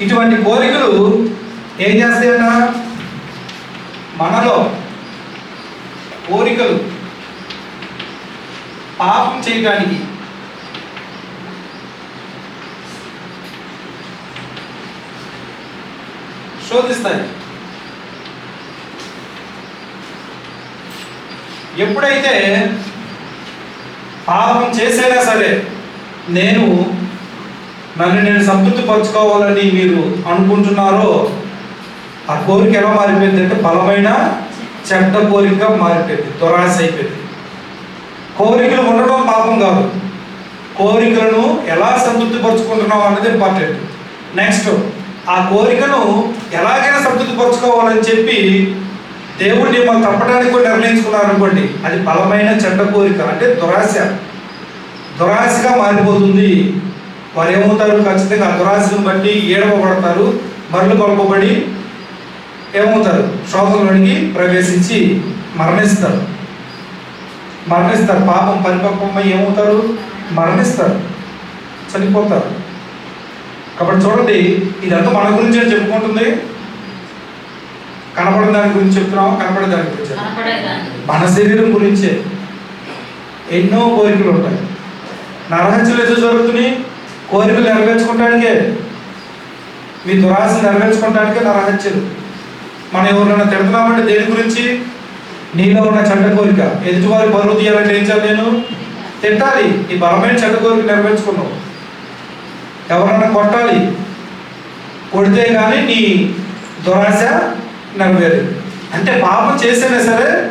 ఇటువంటి కోరికలు ఏం చేస్తాయట? మనలో కోరికలు పాపం చేయడానికి శోధిస్తాయి. ఎప్పుడైతే పాపం చేసైనా సరే నేను నన్ను నేను సంతృప్తి పరుచుకోవాలని మీరు అనుకుంటున్నారో ఆ కోరిక ఎలా మారిపోయింది అంటే బలమైన చెడ్డ కోరిక మారిపోయింది దురాశ అయిపోయింది. కోరికలు ఉండడం పాపం కాదు. కోరికలను ఎలా సంతృప్తి పరుచుకుంటున్నాం అన్నది ఇంపార్టెంట్. నెక్స్ట్ ఆ కోరికను ఎలాగైనా సంతృప్తి పరుచుకోవాలని చెప్పి దేవుడిని మనం తప్పడానికి కూడా నిర్ణయించుకున్నారు అనుకోండి అది బలమైన చెడ్డ కోరిక అంటే దురాశ. దురాశగా మారిపోతుంది. వారు ఏమవుతారు? ఖచ్చితంగా దురాశను బట్టి ఏడవబడతారు. మరలు కొలపబడి ఏమవుతారు? శోధంలోనికి ప్రవేశించి మరణిస్తారు. మరణిస్తారు. పాపం పరిపక్వమై ఏమవుతారు? మరణిస్తారు. చనిపోతారు. కాబట్టి చూడండి ఇదంతా మన గురించి అని చెప్పుకుంటుంది. కనపడిన దాని గురించి చెప్తున్నామా కనపడే దాని గురించి మన శరీరం గురించే. ఎన్నో కోరికలు ఉంటాయి. నరహత్యలు ఎదురు జరుగుతున్నాయి. కోరికలు నెరవేర్చుకోవటానికే మీ దురాశ నెరవేర్చుకోవటానికే నా రహస్యం మనం ఎవరైనా తిడుతున్నామంటే దేని గురించి? నీలో ఉన్న చెడ్డ కోరిక. ఎదుటివారి బరువు తీయాలంటే ఏం చేయాలి నేను? తిట్టాలి. ఈ బలమైన చెడ్డ కోరిక నెరవేర్చుకున్నావు. ఎవరన్నా కొట్టాలి. కొడితే కానీ నీ దురాశ నెరవేరు. అంటే పాపం చేసినా సరే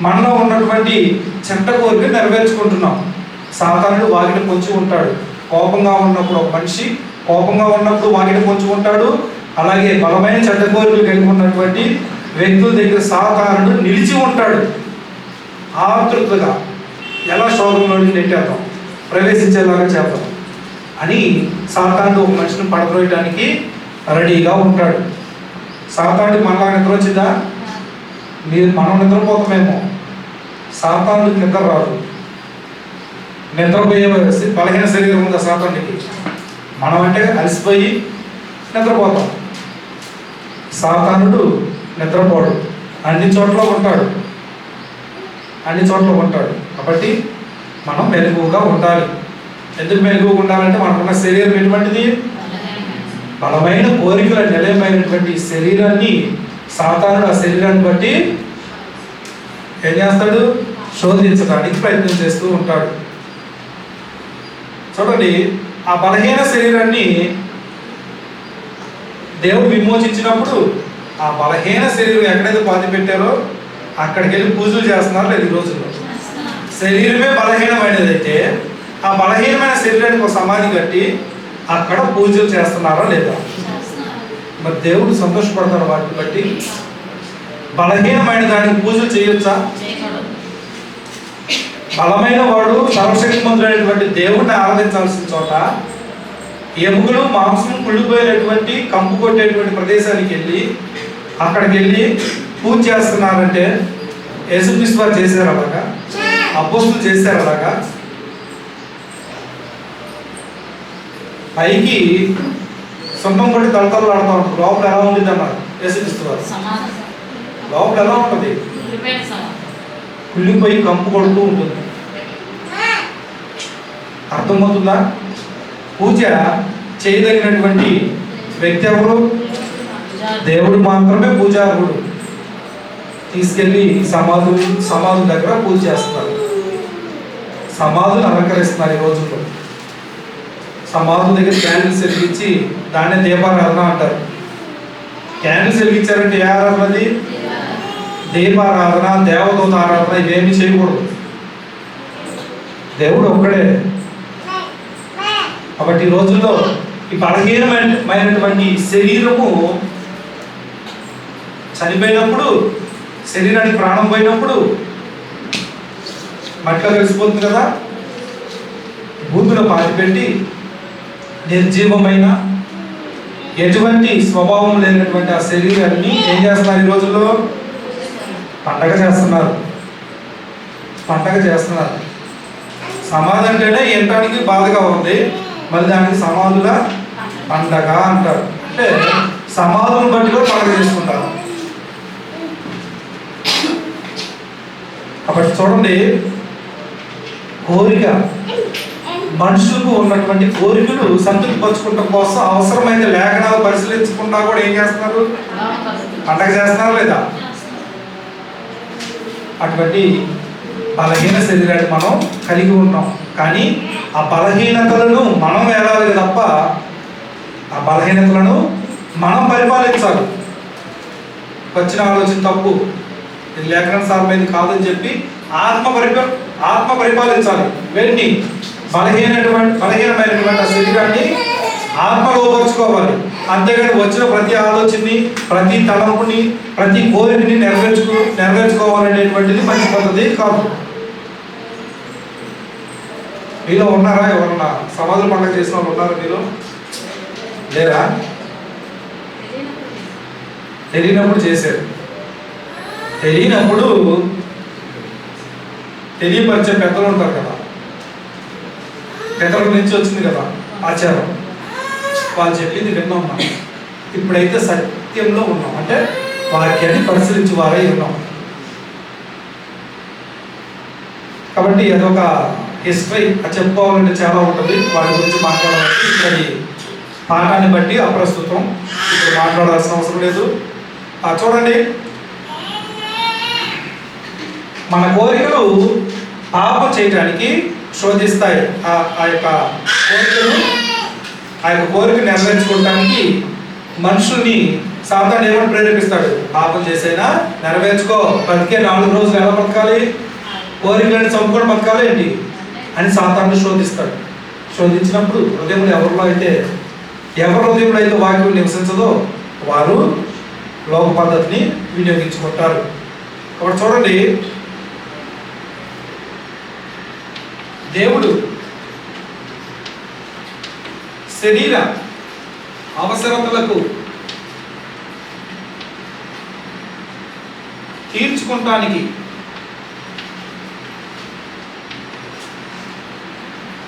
మనలో ఉన్నటువంటి చెడ్డ కోరిక నెరవేర్చుకుంటున్నాం. సాధారణుడు వాకిట పొంచి ఉంటాడు. కోపంగా ఉన్నప్పుడు ఒక మనిషి కోపంగా ఉన్నప్పుడు వాటిని పొంచి ఉంటాడు. అలాగే బలమైన చెడ్డ కోరికలు కలిగి ఉన్నటువంటి వ్యక్తుల దగ్గర సాధారణుడు నిలిచి ఉంటాడు. ఆతృతగా ఎలా శోభంలోకి నెట్టేద్దాం? ప్రవేశించేలాగా చేద్దాం. అని సాతానుడు ఒక మనిషిని పడద్రోయడానికి రెడీగా ఉంటాడు. సాతానుడికి మనలా నిద్ర వచ్చిందా మీరు మనం నిద్రపోతామేమో. సాతానుడికి నిద్ర రాదు. నిద్రపోయే బలహీన శరీరం ఉంది ఆ మనం అంటే అలసిపోయి నిద్రపోతాం. సాతానుడు నిద్రపోడు. అన్ని చోట్ల ఉంటాడు. అన్ని చోట్ల ఉంటాడు. కాబట్టి మనం మెలకువగా ఉండాలి. ఎందుకు మెలకువగా ఉండాలంటే మనకున్న శరీరం ఎటువంటిది? బలమైన కోరికల నిలయమైనటువంటి శరీరాన్ని సాతానుడు ఆ శరీరాన్ని బట్టి ఏం చేస్తాడు? శోధించడానికి ప్రయత్నం చేస్తూ ఉంటాడు. చూడండి ఆ బలహీన శరీరాన్ని దేవుడు విమోచించినప్పుడు ఆ బలహీన శరీరం ఎక్కడైతే పాతి పెట్టారో అక్కడికి వెళ్ళి పూజలు చేస్తున్నారు లేదు ఈ రోజుల్లో. శరీరమే బలహీనమైనదైతే ఆ బలహీనమైన శరీరానికి ఒక సమాధి కట్టి అక్కడ పూజలు చేస్తున్నారా లేదా? మరి దేవుడు సంతోషపడతాడు వాటిని బట్టి. బలహీనమైన దానికి పూజలు చేయొచ్చా? బలమైన వాడు సర్వశక్తిమంతుడైనటువంటి దేవుడిని ఆరాధించాల్సిన చోట ఎముకలు మాంసం కుళ్ళిపోయినటువంటి కంపు కొట్టేటువంటి ప్రదేశానికి వెళ్ళి అక్కడికి వెళ్ళి పూజ చేస్తున్నారంటే యేసుక్రీస్తు వారు చేశారు అలాగా? అపోస్తులు చేశారు అలాగా? పైకి సొంతం కొట్టి తలతలు ఆడుతూ ఉంటారు. లోపల ఎలా ఉంటుంది అన్నారు యేసుక్రీస్తు వారు? లోపల ఎలా ఉంటుంది? కుళ్ళిపోయి కంపు కొడుతూ ఉంటుంది. అర్థమవుతుందా? పూజ చేయదగినటువంటి వ్యక్తి ఎవరు? దేవుడు మాత్రమే పూజారుడు. తీసుకెళ్ళి సమాధు సమాధుల దగ్గర పూజ చేస్తారు. సమాధులు అలంకరిస్తున్నారు ఈ రోజుల్లో. సమాధుల దగ్గర క్యాండిల్స్ వెలిగించి దాన్నే దీపారాధన అంటారు. క్యాండిల్స్ వెలిగించారంటే ఏ ఆరాధన అది? దీపారాధన దేవదూత ఆరాధన ఇవేమి చేయకూడదు. దేవుడు ఒక్కడే. కాబట్టి ఈ రోజుల్లో ఈ బలహీనమైనటువంటి శరీరము చనిపోయినప్పుడు శరీరానికి ప్రాణం పోయినప్పుడు మట్టిలో కలిసిపోతుంది కదా. బూతులో పాతిపెట్టి నిర్జీవమైన ఎటువంటి స్వభావం లేనటువంటి ఆ శరీరాన్ని ఏం చేస్తున్నారు ఈ రోజుల్లో? పండగ చేస్తున్నారు. పండగ చేస్తున్నారు. సమాధి అంటేనే ఎంటానికి బాధగా ఉంది. మళ్ళీ దానికి సమాధుల పండగ అంటారు. అంటే సమాధులను బట్టి కూడా పండగ చేసుకుంటారు. కాబట్టి చూడండి కోరిక. మనుషులకు ఉన్నటువంటి కోరికలు సంతృప్తి కోసం అవసరమైన లేఖనాలు పరిశీలించకుండా కూడా ఏం చేస్తున్నారు? పండగ చేస్తున్నారు లేదా? అటువంటి బలహీన శరీరాన్ని మనం కలిగి ఉన్నాం. కానీ ఆ బలహీనతలను మనం వేలాలి తప్ప ఆ బలహీనతలను మనం పరిపాలించాలి. వచ్చిన ఆలోచన తప్పు. ఇది లేఖనం సారమైంది కాదని చెప్పి ఆత్మ పరిప ఆత్మ పరిపాలించాలి. వెళ్ళి బలహీనటువంటి బలహీనమైనటువంటి ఆ శరీరాన్ని ఆత్మలోపరుచుకోవాలి అంతేగాని వచ్చిన ప్రతి ఆలోచనని ప్రతి తలంపుని ప్రతి కోరికని నెరవేర్చుకు నెరవేర్చుకోవాలనేటువంటిది మంచి పద్ధతి కాదు. మీలో ఉన్నారా ఎవరన్నా? సమాధుల పండుగ చేసిన వాళ్ళు ఉన్నారా మీలో? లేరా? తెలియనప్పుడు చేశారు. తెలియనప్పుడు తెలియపరిచే పెద్దలు ఉంటారు కదా. పెద్దల నుంచి వచ్చింది కదా ఆచారం. వాళ్ళు చెప్పింది విన్నాం మనం. ఇప్పుడైతే సత్యంలో ఉన్నాం. అంటే వాక్యాన్ని పరిశీలించి వారై ఉన్నాం. కాబట్టి అదొక హిస్టరీ చెప్పుకోవాలంటే చాలా ఉంటుంది. వాటి గురించి మాట్లాడాలంటే ఇక్కడి పాఠాన్ని బట్టి అప్రస్తుతం ఇప్పుడు మాట్లాడాల్సిన అవసరం లేదు. చూడండి. మన కోరికలు పాప చేయడానికి శోధిస్తాయి. ఆ ఆ యొక్క కోరికలు ఆ యొక్క కోరిక నెరవేర్చుకోవడానికి మనుషుల్ని సాధారణ ఏమని ప్రేరేపిస్తాడు? పాపం చేసైనా నెరవేర్చుకో. బతికే నాలుగు రోజులు ఎలా బతకాలి? కోరికలను చంపుకొని బతకాలి ఏంటి? అని సాధారణ శోధిస్తాడు. శోధించినప్పుడు హృదయంలో ఎవరిలో అయితే ఎవరి హృదయంలో అయితే వాక్యం నివసించదో వారు లోక పద్ధతిని వినియోగించుకుంటారు. కాబట్టి చూడండి. దేవుడు శరీర అవసరతలకు తీర్చుకుంటానికి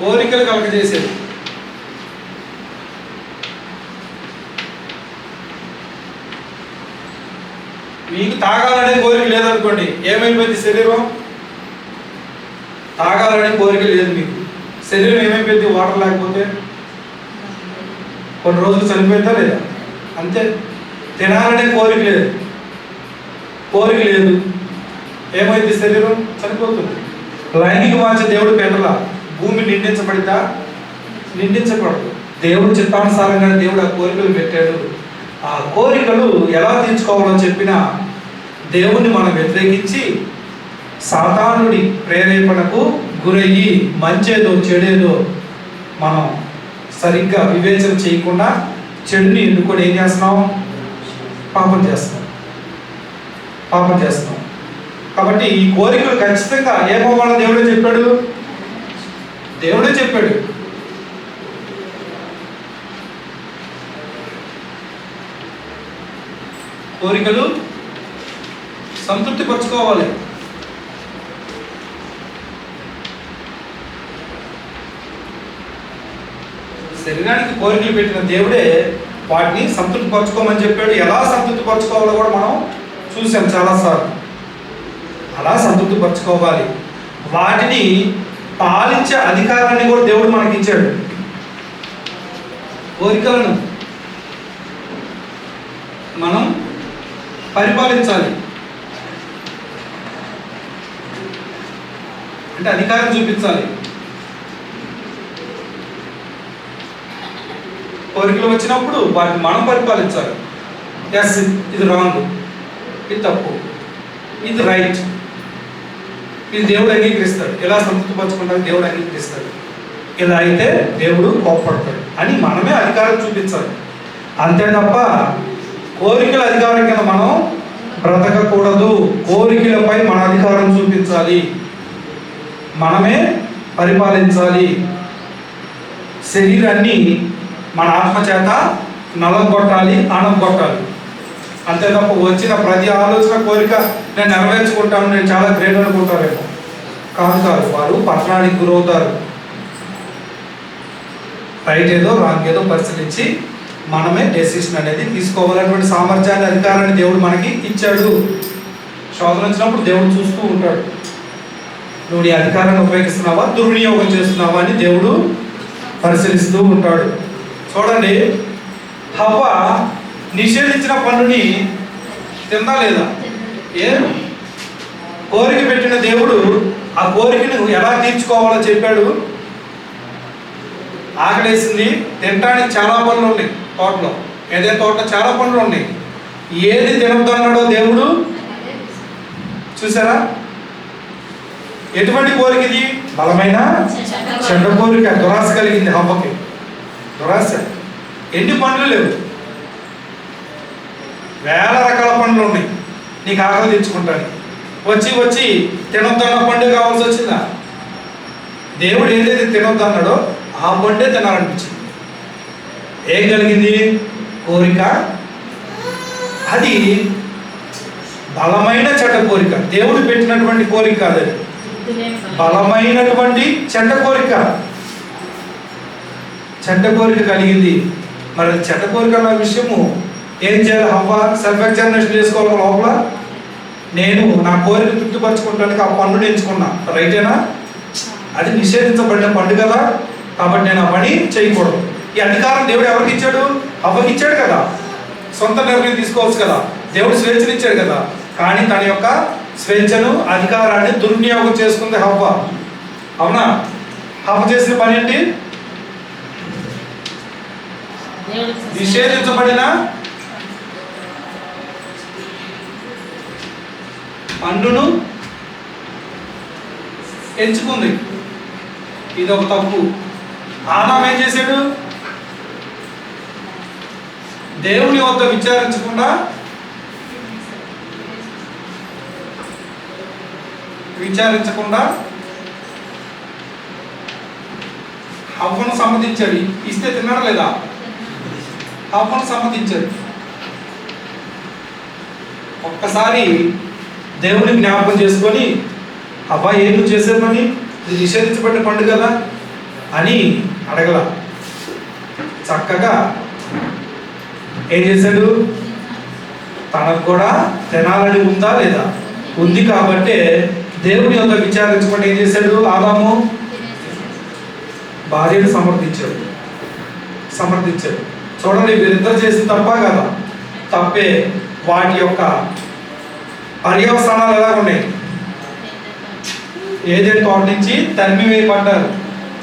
కోరికలు కలగజేసేది. మీకు తాగాలనే కోరిక లేదనుకోండి ఏమైపోయింది శరీరం? తాగాలనే కోరిక లేదు మీకు. శరీరం ఏమైపోయింది? వాటర్ లేకపోతే? కొన్ని రోజులు చనిపోయిందా లేదా? అంతే. తినాలనే కోరిక లేదు. కోరిక లేదు. ఏమైంది? శరీరం చనిపోతుంది. లైంగిక వాంఛ దేవుడు పెట్టలా భూమి నిండించబడితా నిండించకూడదు. దేవుడు చిత్తానుసారంగా దేవుడు ఆ కోరికలు పెట్టాడు. ఆ కోరికలు ఎలా తీర్చుకోవాలో చెప్పిన దేవుణ్ణి మనం వ్యతిరేకించి సాతానుడి ప్రేరేపణకు గురయ్యి మంచేదో చెడేదో మనం సరిగ్గా వివేచన చేయకుండా చెడుని ఎన్నుకొని ఏం చేస్తున్నాం? పాపం చేస్తున్నాం. పాపం చేస్తున్నాం. కాబట్టి ఈ కోరికలు ఖచ్చితంగా ఏమవ్వాలని దేవుడే చెప్పాడు. దేవుడే చెప్పాడు. కోరికలు సంతృప్తి పరచుకోవాలి శరీరానికి కోరికలు పెట్టిన దేవుడే వాటిని సంతృప్తి పరచుకోమని చెప్పాడు. ఎలా సంతృప్తి పరచుకోవాలో కూడా మనం చూసాం చాలాసార్లు. అలా సంతృప్తి పరచుకోవాలి వాటిని పాలించే అధికారాన్ని కూడా దేవుడు మనకి ఇచ్చాడు కోరికలను మనం పరిపాలించాలి. అంటే అధికారం చూపించాలి. కోరికలు వచ్చినప్పుడు వాటిని మనం పరిపాలించాలి. ఎస్ ఇది రాంగ్ ఇది తప్పు. ఇది రైట్ ఇది దేవుడు అంగీకరిస్తాడు ఎలా సంతృప్తిపరచుకుంటాడు దేవుడు అంగీకరిస్తాడు ఇలా అయితే దేవుడు కోప్పడతాడు. అని మనమే అధికారం చూపించాలి. అంతే తప్ప కోరికల అధికారం కింద మనం బ్రతకకూడదు. కోరికలపై మన అధికారం చూపించాలి. మనమే పరిపాలించాలి. శరీరాన్ని మన ఆత్మ చేత నలగొట్టాలి కొట్టాలి అంతే తప్ప వచ్చిన ప్రతి ఆలోచన కోరిక నేను నెరవేర్చుకుంటాను. నేను చాలా గ్రేట్ అనుకుంటారేమో కాదు కాదు వారు పట్టణానికి గురవుతారు. రైట్ ఏదో రాంగ్ ఏదో పరిశీలించి మనమే డెసిషన్ అనేది తీసుకోవాలన్నటువంటి సామర్థ్యాన్ని అధికారాన్ని దేవుడు మనకి ఇచ్చాడు. శోధనించినప్పుడు దేవుడు చూస్తూ ఉంటాడు. నువ్వు నీ అధికారాన్ని ఉపయోగిస్తున్నావా? దుర్వినియోగం చేస్తున్నావా అని దేవుడు పరిశీలిస్తూ ఉంటాడు. చూడండి హవ్వ నిషేధించిన పనుని తిందా లేదా? ఏ? కోరిక పెట్టిన దేవుడు ఆ కోరికను ఎలా తీర్చుకోవాలో చెప్పాడు. ఆకలేసింది. తినడానికి చాలా పనులు ఉన్నాయి తోటలో. ఏదే తోటలో చాలా పనులు ఉన్నాయి. ఏది తినొద్దు దేవుడు? చూసారా? ఎటువంటి కోరిక ఇది? బలమైన చెడ్డ కోరిక దురాశ కలిగింది హవ్వకి. దురాశ. ఎన్ని పనులు లేవు. వేల రకాల పండ్లు ఉన్నాయి. నీకు ఆకలి తెచ్చుకుంటాను వచ్చి వచ్చి తినొద్దన్న పండు కావాల్సి వచ్చిందా? దేవుడు ఏదైతే తినొద్దన్నాడో ఆ పండే తినాలనిపించింది. ఏం కలిగింది? కోరిక? అది బలమైన చెడ్డ కోరిక. దేవుడు పెట్టినటువంటి కోరిక కాదు అది. బలమైనటువంటి చెడ్డ కోరిక. చెడ్డ కోరిక కలిగింది. మరి చెడ్డ కోరిక అన్న విషయము ఏం చేయాలి హవ్వ? సెల్ఫ్ ఎగ్జామినేషన్ చేసుకోవాలి లోపల నేను నా కోరిక తృప్తిపరచుకోవడానికి ఆ పన్నుని ఎంచుకున్నా. రైటేనా? అది నిషేధించబడిన పండు కదా. కాబట్టి నేను ఆ పని చేయకూడదు. ఈ అధికారం దేవుడు ఎవరికి ఇచ్చాడు? అవ్వకి ఇచ్చాడు కదా. సొంత నిర్ణయం తీసుకోవచ్చు కదా. దేవుడు స్వేచ్ఛను ఇచ్చాడు కదా. కానీ తన యొక్క స్వేచ్ఛను అధికారాన్ని దుర్వినియోగం చేసుకుంది హవ్వ. అవునా? హవ్వ చేసిన పని ఏంటి? నిషేధించబడిన పండును ఎంచుకుంది. ఇది ఒక తప్పు. ఆదాం ఏం చేశాడు? దేవుని వద్ద విచారించకుండా విచారించకుండా హవ్వను సమ్మతించాడు. ఇస్తే తిన్నాడు లేదా? హవ్వను సమ్మతించాడు. ఒక్కసారి దేవుని జ్ఞాపకం చేసుకొని అబ్బా ఏం నువ్వు చేసే పని ఇది నిషేధించబడిన పండు కదా? అని అడగల. చక్కగా ఏం చేశాడు? తనకు కూడా తినాలని ఉందా లేదా? ఉంది కాబట్టే దేవుని యొక్క విచారించబడి ఏం చేశాడు? ఆదాము భార్యను సమర్థించాడు. సమర్థించాడు. చూడండి వీరిద్దరు చేసిన తప్ప కదా? తప్పే వాటి యొక్క పర్యవసానాలు ఎలా ఉన్నాయి. ఏదైతే తోట నుంచి తరిమి వేయబడ్డారు.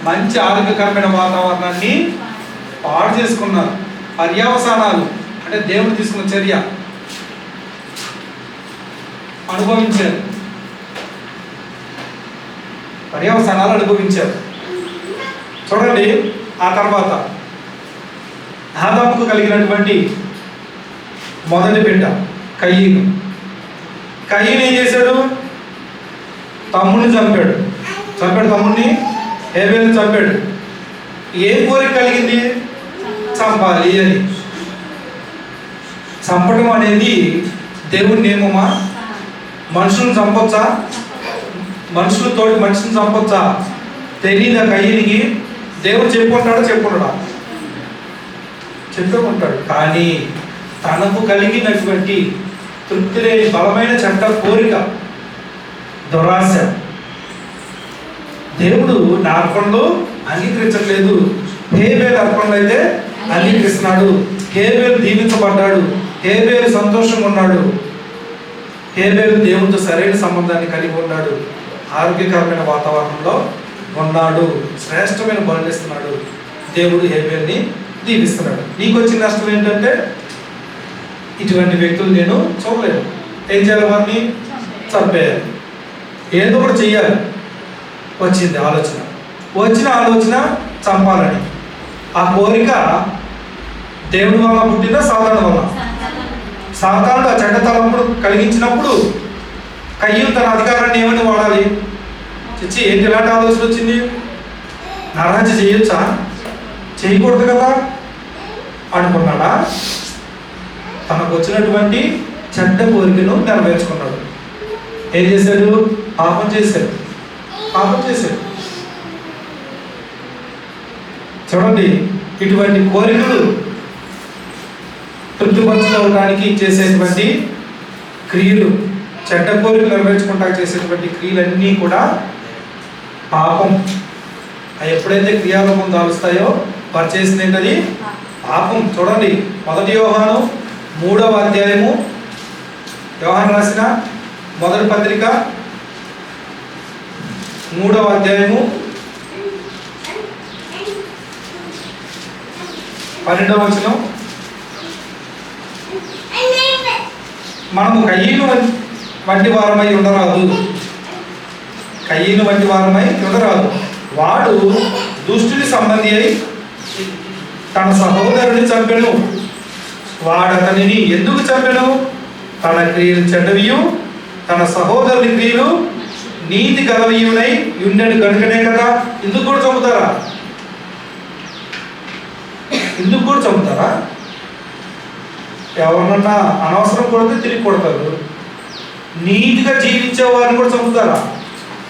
మంచి ఆరోగ్యకరమైన వాతావరణాన్ని పాడు చేసుకున్నారు. పర్యవసానాలు అంటే దేవుడు తీసుకున్న చర్య. అనుభవించారు. పర్యవసానాలు అనుభవించారు. చూడండి ఆ తర్వాత ఆదాముకు కలిగినటువంటి మొదటి బిడ్డ కయ్యను కయ్యను ఏం చేశాడు? తమ్ముడిని చంపాడు. చంపాడు తమ్ముడిని? హేబేల్ని చంపాడు. ఏం కోరిక కలిగింది? చంపాలి అని. చంపడం అనేది దేవుడి నియమమా? మనుషులను చంపొచ్చా? మనుషులతో మనిషిని చంపొచ్చా? తెలీదా కయ్యనికి? దేవుడు చెప్పుకుంటాడా? చెప్పుకుంటాడా? చెప్పుకుంటాడు కానీ తనకు కలిగినటువంటి తృప్తి లేని బలమైన చెడ్డ కోరిక దురాశ దేవుడు నా అర్పణలో అంగీకరించట్లేదు. హేబేలు అర్పణలు అయితే అంగీకరిస్తున్నాడు. హేబేలు దీవించబడ్డాడు. హేబేలు సంతోషంగా ఉన్నాడు. హేబేలు దేవునితో సరైన సంబంధాన్ని కలిగి ఉన్నాడు. ఆరోగ్యకరమైన వాతావరణంలో ఉన్నాడు. శ్రేష్టమైన బలనిస్తున్నాడు దేవుడు హేబేల్ని దీవిస్తున్నాడు. నీకు వచ్చిన నష్టం ఏంటంటే ఇటువంటి వ్యక్తులు నేను చూడలేదు. ఏం చేయాలి వారిని? చంపేయాలి. ఏదో ఒకటి చెయ్యాలి. వచ్చింది ఆలోచన. వచ్చిన ఆలోచన చంపాలని. ఆ కోరిక దేవుడి వల్ల పుట్టిన సాధారణ వల్ల? సాధారణ చెడ్డ తలంపుడు కలిగించినప్పుడు కయ్యం తన అధికారాన్ని ఏమని వాడాలి? చచ్చి ఏంటి ఎలాంటి ఆలోచన వచ్చింది? నరహత్య చేయొచ్చా? చేయకూడదు కదా? అనుకున్నాడా? తనకు వచ్చినటువంటి చెడ్డ కోరికను నెరవేర్చుకున్నాడు. ఏం చేశాడు? పాపం చేశాడు. పాపం చేశాడు. చూడండి ఇటువంటి కోరికలు తృప్తిపరచుకోవడానికి చేసేటువంటి క్రియలు చెడ్డ కోరికలు నెరవేర్చుకుంటా చేసేటువంటి క్రియలన్నీ కూడా పాపం. అవి ఎప్పుడైతే క్రియారూపం దాలుస్తాయో వారు చేసింది ఏంటది? పాపం. చూడండి మొదటి యోహాను మూడవ అధ్యాయము వ్యవహారం రాసిన మొదటి పత్రిక. మూడవ అధ్యాయము పన్నెండవ వచనం. మనము కయ్యను వంటి వారమై ఉండరాదు. కయ్యను వంటి వారమై ఉండరాదు. వాడు దుష్టుని సంబంధి అయి తన సహోదరుని చంపెను. వాడతనిని ఎందుకు చంపెను? తన క్రియలు చెడ్డవియు తన సహోదరుని క్రియలు నీతి గలవియునై ఉండెను కనుకనే కదా? ఎందుకు కూడా చంపుతారా? ఎందుకు కూడా చంపుతారా? ఎవరినన్నా అనవసరం కొడితే తిరిగి కొడతారు. నీతిగా జీవించే వారిని కూడా చంపుతారా?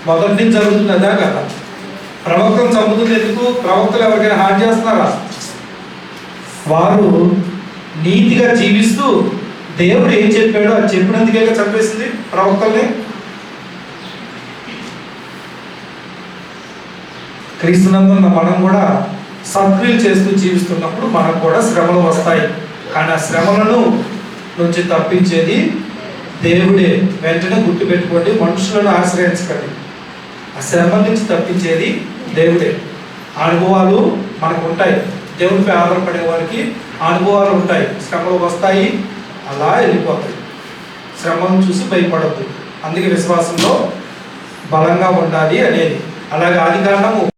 మొదటి నుంచి జరుగుతుంది అదా కదా. ప్రవక్తను చంపుతుంది ఎందుకు? ప్రవక్తలు ఎవరికైనా హాని చేస్తున్నారా? వారు నీతిగా జీవిస్తూ దేవుడు ఏం చెప్పాడో అది చెప్పినందుకే చంపేసింది ప్రవక్తల్ని? క్రీస్తునందున్న మనం కూడా సత్క్రియలు చేస్తూ జీవిస్తున్నప్పుడు మనకు కూడా శ్రమలు వస్తాయి. కానీ ఆ శ్రమలను నుంచి తప్పించేది దేవుడే. వెంటనే గుర్తుపెట్టుకోండి మనుషులను ఆశ్రయించకండి. ఆ శ్రమ నుంచి తప్పించేది దేవుడే. అనుభవాలు మనకు ఉంటాయి. దేవుడిపై ఆధారపడే వారికి అనుభవాలు ఉంటాయి. శ్రమలు వస్తాయి అలా వెళ్ళిపోతాయి. శ్రమను చూసి భయపడద్దు. అందుకే విశ్వాసంలో బలంగా ఉండాలి అనేది. అలాగే ఆది కారణము